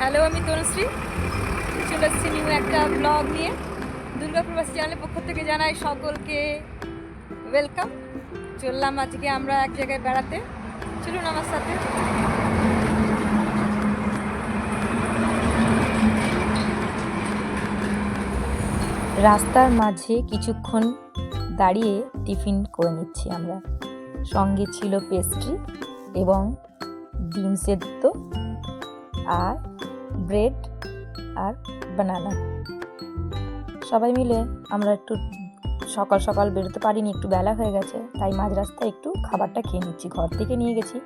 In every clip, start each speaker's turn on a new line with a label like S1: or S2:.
S1: Hello, আমি তনুশ্রী। চলে এসেছি নিউ একটা ব্লগ নিয়ে। দুর্গাপুরবাস চ্যানেলের পক্ষ থেকে জানাই সকলকে ওয়েলকাম চললাম আজকে আমরা এক জায়গায় বেড়াতে। চলুন আমার সাথে।
S2: রাস্তার মাঝে কিছুক্ষণ দাঁড়িয়ে টিফিন করে নিচ্ছি আমরা। সঙ্গে ছিল পেস্ট্রি এবং ডিম সেদ্ধ আর ব্রেড আর বানানা। সবাই মিলে আমরা একটু সকাল সকাল বেরোতে পারিনি, একটু বেলা হয়ে গেছে, তাই মাঝ রাস্তায় একটু খাবারটা খেয়ে নিচ্ছি। ঘর থেকে নিয়ে গেছি।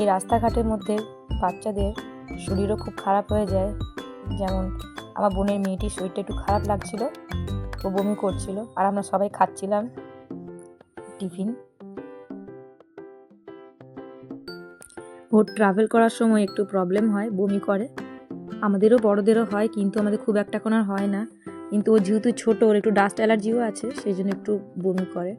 S2: এই রাস্তাঘাটের মধ্যে বাচ্চাদের শরীরও খুব খারাপ হয়ে যায়। যেমন আমার বোনের মেয়েটির শরীরটা একটু খারাপ লাগছিল, ও বমি করছিল, আর আমরা সবাই খাচ্ছিলাম টিফিন। ওর ট্রাভেল করার সময় একটু প্রবলেম হয়, বমি করে। আমাদেরও বড়দেরও হয়, কিন্তু আমাদের খুব একটা কোনো হয় না। কিন্তু ও যেহেতু ছোটো, ওর একটু ডাস্ট অ্যালার্জিও আছে সেই জন্য একটু বমি করে।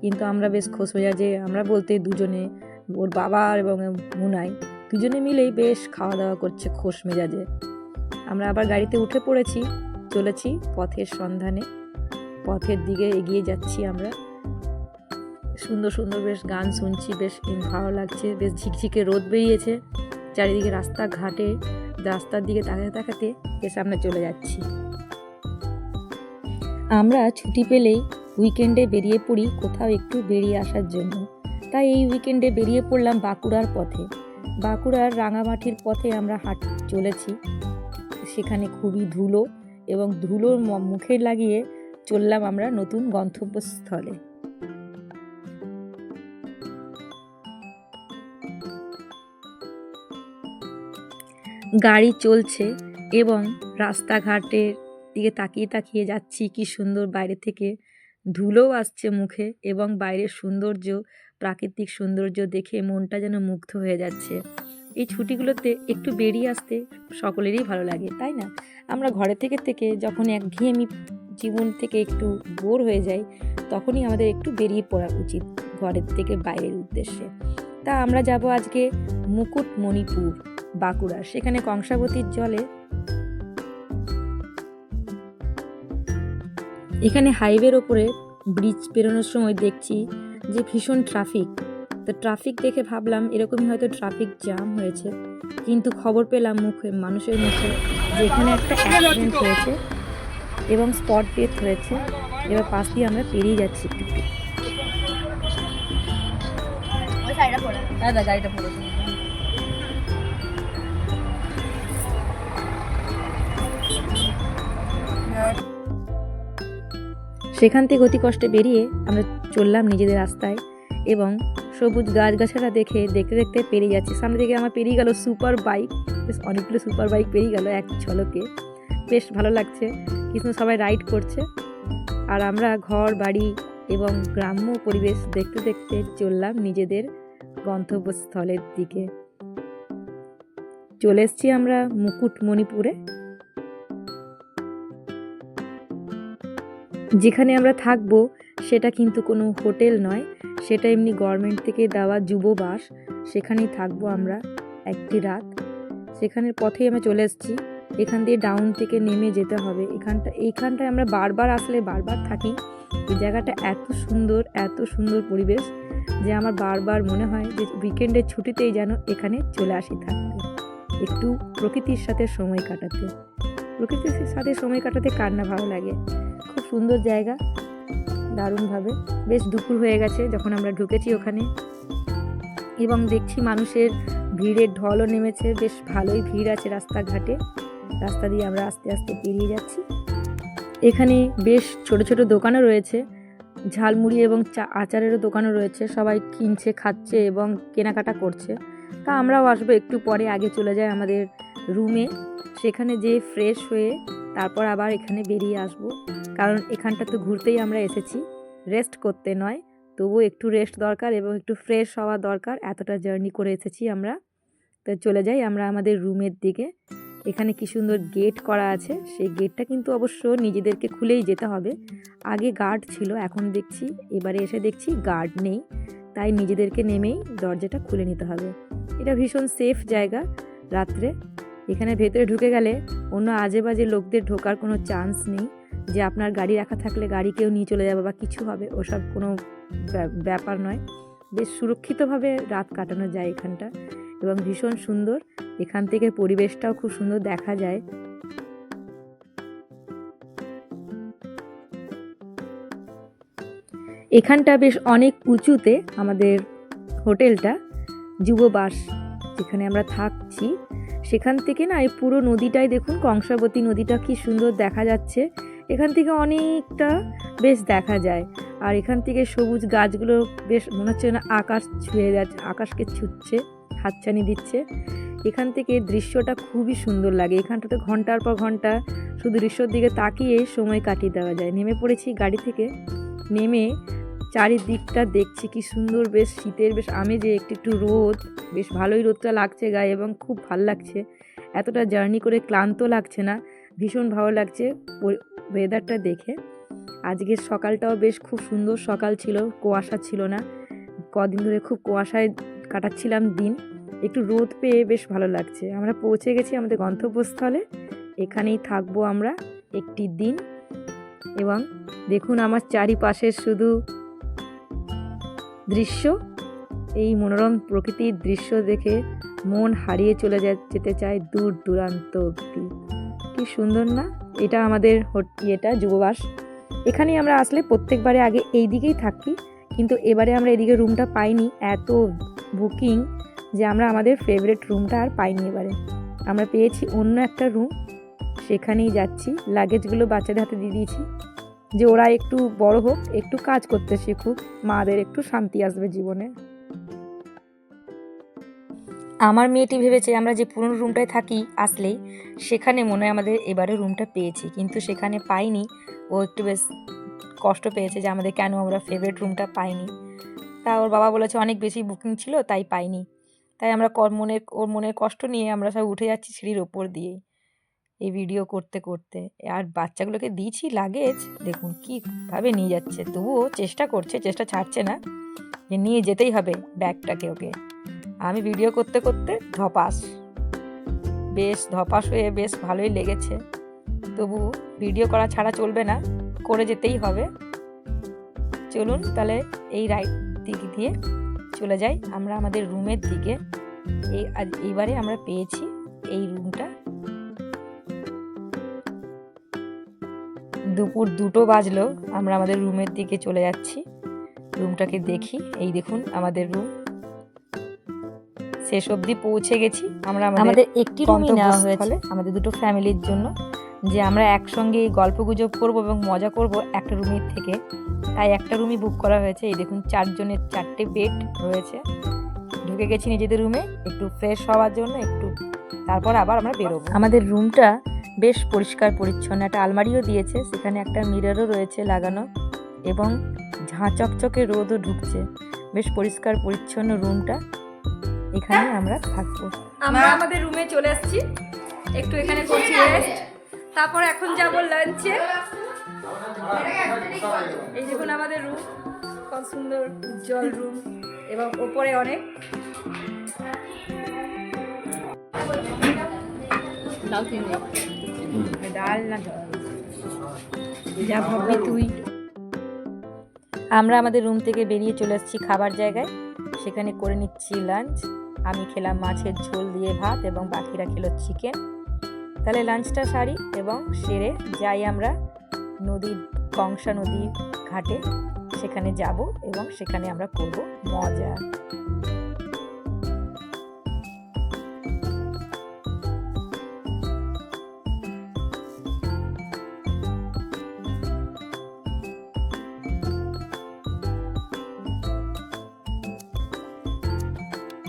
S2: কিন্তু আমরা বেশ খোশ হয়ে যে আমরা বলতে দুজনে, ওর বাবা এবং মুনাই, দুজনে মিলেই বেশ খাওয়া দাওয়া করছে খোশ মেজাজে। আমরা আবার গাড়িতে উঠে পড়েছি, চলেছি পথের সন্ধানে। পথের দিকে এগিয়ে যাচ্ছি আমরা। সুন্দর সুন্দর বেশ গান শুনছি, বেশ ভালো লাগছে, বেশ ঝিকঝিকে রোদ বেরিয়েছে, চারিদিকে রাস্তাঘাটে। রাস্তার দিকে তাকাতে তাকাতে বেশ আমরা চলে যাচ্ছি। আমরা ছুটি পেলেই উইকেন্ডে বেরিয়ে পড়ি কোথাও একটু বেরিয়ে আসার জন্য। তাই এই উইকেন্ডে বেরিয়ে পড়লাম বাঁকুড়ার পথে। বাঁকুড়ার রাঙামাটির পথে আমরা হাঁট, চলেছি। সেখানে খুবই ধুলো এবং ধুলোর মুখে লাগিয়ে চললাম আমরা নতুন গন্তব্যস্থলে। গাড়ি চলছে এবং রাস্তাঘাটের দিকে তাকিয়ে তাকিয়ে যাচ্ছি, কি সুন্দর বাইরে থেকে ধুলোও আসছে মুখে এবং বাইরের সৌন্দর্য, প্রাকৃতিক সৌন্দর্য দেখে মনটা যেন মুগ্ধ হয়ে যাচ্ছে। এই ছুটিগুলোতে একটু বেরিয়ে আসতে সকলেরই ভালো লাগে, তাই না? আমরা ঘরে থেকে থেকে যখন একঘেয়েমি জীবন থেকে একটু বোর হয়ে যাই, তখনই আমাদের একটু বেরিয়ে পড়া উচিত ঘরের থেকে বাইরের উদ্দেশ্যে। তা আমরা যাব আজকে মুকুটমণিপুর। বাঁকুড়া সেখানে কংসাবতীর জলে এখানে হাইওয়ের ওপরে ব্রিজ পেরোনোর সময় দেখছি যে ভীষণ ট্রাফিক। তো ট্রাফিক দেখে ভাবলাম এরকমই হয়তো ট্রাফিক জ্যাম হয়েছে। কিন্তু খবর পেলাম মুখে মানুষের মুখে যে এখানে একটা অ্যাক্সিডেন্ট হয়েছে এবং স্পট ডেথ হয়েছে। এবার পাশ দিয়ে আমরা পেরিয়ে যাচ্ছি।
S1: হ্যাঁ গাড়িটা পড়েছে।
S2: সেখান থেকে অতি কষ্টে বেরিয়ে আমরা চললাম নিজেদের রাস্তায় এবং সবুজ গাছগাছালা দেখে, দেখতে দেখতে পেরিয়ে যাচ্ছে। সামনে থেকে আমার পেরিয়ে গেল সুপার বাইক। বেশ অনেকগুলো সুপার বাইক পেরিয়ে গেল এক ঝলকে। বেশ ভালো লাগছে। কিন্তু সবাই রাইড করছে। আর আমরা ঘর, বাড়ি এবং গ্রাম্য পরিবেশ দেখতে দেখতে চললাম নিজেদের গন্তব্যস্থলের দিকে। চলে এসেছি আমরা মুকুটমণিপুরে। যেখানে আমরা থাকব, সেটা কিন্তু কোনো হোটেল নয়। সেটা এমনি গভর্নমেন্ট থেকে দেওয়া যুববাস সেখানেই থাকব আমরা একটি রাত। সেখানের পথেই আমরা চলে এসেছি। এখান দিয়ে ডাউন থেকে নেমে যেতে হবে। এখানটা, এইখানটায় আমরা বারবার আসলে বারবার থাকি। এই জায়গাটা এত সুন্দর এত সুন্দর পরিবেশ যে আমার বারবার মনে হয় যে উইকেন্ডের ছুটিতেই যেন এখানে চলে আসি থাকতে। একটু প্রকৃতির সাথে সময় কাটাতে। প্রকৃতির সাথে সময় কাটাতে কার না ভালো লাগে? খুব সুন্দর জায়গা, দারুণভাবে। বেশ দুপুর হয়ে গেছে যখন আমরা ঢুকেছি ওখানে। এবং দেখছি মানুষের ভিড়ের ঢলও নেমেছে, বেশ ভালোই ভিড় আছে রাস্তাঘাটে। রাস্তা দিয়ে আমরা আস্তে আস্তে পেরিয়ে যাচ্ছি। এখানে বেশ ছোট ছোট দোকানও রয়েছে, ঝালমুড়ি এবং চা, আচারেরও দোকানও রয়েছে। সবাই কিনছে, খাচ্ছে এবং কেনাকাটা করছে। তা আমরাও আসব, একটু পরে আগে চলে যায় আমাদের রুমে। সেখানে যেয়ে ফ্রেশ হয়ে তারপর আবার এখানে বেরিয়ে আসব। কারণ এখানটা তো ঘুরতেই আমরা এসেছি। রেস্ট করতে নয়, তবুও একটু রেস্ট দরকার এবং একটু ফ্রেশ হওয়া দরকার। এতটা জার্নি করে এসেছি আমরা। তো চলে যাই আমরা আমাদের রুমের দিকে। এখানে কি সুন্দর গেট করা আছে। সেই গেটটা কিন্তু অবশ্য নিজেদেরকে খুলেই যেতে হবে। আগে গার্ড ছিল, এখন দেখছি, এবারে এসে দেখছি গার্ড নেই। তাই নিজেদেরকে নেমেই দরজাটা খুলে নিতে হবে। এটা ভীষণ সেফ জায়গা রাত্রে। এখানে ভেতরে ঢুকে গেলে অন্য আজে বাজে লোকদের ঢোকার কোনো চান্স নেই। যে আপনার গাড়ি রাখা থাকলে গাড়ি কেউ নিয়ে চলে যাবে বা কিছু হবে, ওসব কোনো ব্যা- ব্যাপার নয়। বেশ সুরক্ষিতভাবে রাত কাটানো যায় এখানটা এবং ভীষণ সুন্দর। এখান থেকে পরিবেশটাও খুব সুন্দর দেখা যায়। এখানটা বেশ অনেক উঁচুতে আমাদের হোটেলটা যুববাস যেখানে আমরা থাকছি। সেখান থেকে না এই পুরো নদীটাই দেখুন, কংসাবতী নদীটা কি সুন্দর দেখা যাচ্ছে। এখান থেকে অনেকটা বেশ দেখা যায়। আর এখান থেকে সবুজ গাছগুলো বেশ মনে হচ্ছে না আকাশ ছুঁয়ে যাচ্ছে, আকাশকে ছুঁচ্ছে, হাতছানি দিচ্ছে। এখান থেকে দৃশ্যটা খুবই সুন্দর লাগে। এখানটাতে ঘণ্টার পর ঘণ্টা শুধু দৃশ্যর দিকে তাকিয়ে সময় কাটিয়ে দেওয়া যায়। নেমে পড়েছি গাড়ি থেকে। নেমে চারিদিকটা দেখছি কি সুন্দর, বেশ শীতের, বেশ আমেজে একটু একটু রোদ। বেশ ভালোই রোদটা লাগছে গায়ে এবং খুব ভালো লাগছে। এতটা জার্নি করে ক্লান্ত লাগছে না। ভীষণ ভালো লাগছে ওয়েদারটা দেখে। আজকের সকালটাও বেশ খুব সুন্দর সকাল ছিল, কুয়াশা ছিল না। কদিন ধরে খুব কুয়াশায় কাটাচ্ছিলাম দিন। একটু রোদ পেয়ে বেশ ভালো লাগছে। আমরা পৌঁছে গেছি আমাদের গন্তব্যস্থলে। এখানেই থাকব আমরা একটি দিন। এবং দেখুন আমার চারিপাশে শুধু দৃশ্য। এই মনোরম প্রকৃতির দৃশ্য দেখে মন হারিয়ে চলে যেতে চায় দূর দূরান্ত অব্দি। কি সুন্দর না? এটা আমাদের ইয়েটা, যুববাস। এখানেই আমরা আসলে প্রত্যেকবারে আগে এই দিকেই থাকি, কিন্তু এবারে আমরা এদিকে রুমটা পাইনি। এত বুকিং যে আমরা আমাদের ফেভারিট রুমটা আর পাইনি এবারে। আমরা পেয়েছি অন্য একটা রুম সেখানেই যাচ্ছি। লাগেজগুলো বাচ্চাদের হাতে দিয়ে দিয়েছি যে ওরা একটু বড় হোক, একটু কাজ করতে শিখুক মাদের একটু শান্তি আসবে জীবনে। আমার মেয়েটি ভেবেছে আমরা যে পুরনো রুমটায় থাকি আসলেই সেখানে মনে হয় আমাদের এবারে রুমটা পেয়েছি, কিন্তু সেখানে পাইনি। ও একটু বেশ কষ্ট পেয়েছে যে আমাদের কেন আমরা ফেভারিট রুমটা পাইনি। তা ওর বাবা বলেছে অনেক বেশি বুকিং ছিল, তাই পাইনি। তাই আমরা মনের ওর মনের কষ্ট নিয়ে আমরা সব উঠে যাচ্ছি সিঁড়ির ওপর দিয়ে। এই ভিডিও করতে করতে। আর বাচ্চাগুলোকে দিয়েছি লাগেজ দেখুন কীভাবে নিয়ে যাচ্ছে। তবুও চেষ্টা করছে, চেষ্টা ছাড়ছে না। যে নিয়ে যেতেই হবে ব্যাগটাকে ওকে। আমি ভিডিও করতে করতে ধপাস। বেশ ধপাস হয়ে বেশ ভালোই লেগেছে। তবু ভিডিও করা ছাড়া চলবে না, করে যেতেই হবে। চলুন তাহলে এই রাইট দিক দিয়ে চলে যাই। আমরা আমাদের রুমের দিকে। এই এইবারে আমরা পেয়েছি এই রুমটা দুপুর দুটো বাজলো, আমরা আমাদের রুমের দিকে চলে যাচ্ছি। রুমটাকে দেখি। এই দেখুন আমাদের রুম শেষ অবধি পৌঁছে গেছি। আমরা আমাদের একটি রুমই নেওয়া হয়েছে। আমাদের দুটো ফ্যামিলির জন্য যে আমরা একসঙ্গে গল্প গুজব করব এবং মজা করব একটা রুমের থেকে। তাই একটা রুমই বুক করা হয়েছে। এই দেখুন চারজনের চারটে বেড রয়েছে। ঢুকে গেছি নিজেদের রুমে একটু ফ্রেশ হওয়ার জন্য একটু তারপর আবার আমরা বেরোবো। আমাদের রুমটা বেশ পরিষ্কার পরিচ্ছন্ন। একটা আলমারিও দিয়েছে সেখানে একটা মিররও রয়েছে লাগানো এবং ঝাঁ চকচকে রোদও ঢুকছে। বেশ পরিষ্কার পরিচ্ছন্ন রুমটা এখানে আমরা থাকব।
S1: আমরা আমাদের রুমে চলে এসেছি একটু এখানে করছি রেস্ট তারপর এখন যাব লাঞ্চে এই দেখুন আমাদের রুম কত সুন্দর উজ্জ্বল রুম এবং ওপরে অনেক।
S2: ডাল না যা ভাববি তুই। আমরা আমাদের রুম থেকে বেরিয়ে চলে এসেছি খাবার জায়গায়। সেখানে করে নিচ্ছি লাঞ্চ আমি খেলাম মাছের ঝোল দিয়ে ভাত এবং বাকিরা খেল চিকেন তাহলে লাঞ্চটা সারি এবং সেরে যাই আমরা নদীর কংসা নদীর ঘাটে। সেখানে যাব এবং সেখানে আমরা করব মজা।